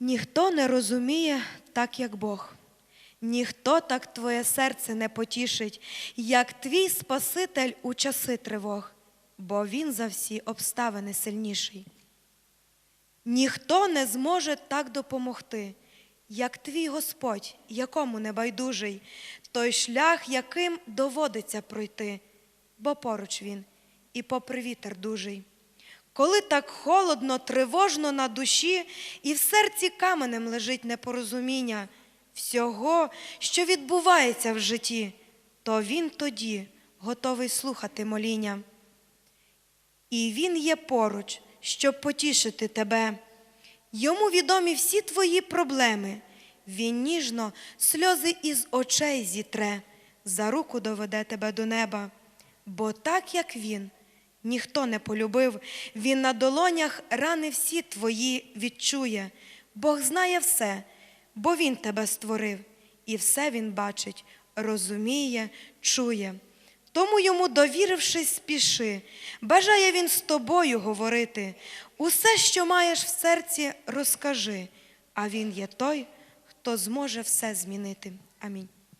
Ніхто не розуміє так, як Бог. Ніхто так твоє серце не потішить, як твій Спаситель у часи тривог, бо Він за всі обставини сильніший. Ніхто не зможе так допомогти, як твій Господь, якому не байдужий, той шлях, яким доводиться пройти, бо поруч він і попри вітер дужий. Коли так холодно, тривожно на душі, і в серці каменем лежить непорозуміння всього, що відбувається в житті, то він тоді готовий слухати моління. І він є поруч, щоб потішити тебе. Йому відомі всі твої проблеми. Він ніжно сльози із очей зітре, за руку доведе тебе до неба. Бо так, як він, ніхто не полюбив, він на долонях рани всі твої відчує. Бог знає все, бо він тебе створив, і все він бачить, розуміє, чує. Тому йому, довірившись, спіши, бажає він з тобою говорити. Усе, що маєш в серці, розкажи, а він є той, хто зможе все змінити. Амінь.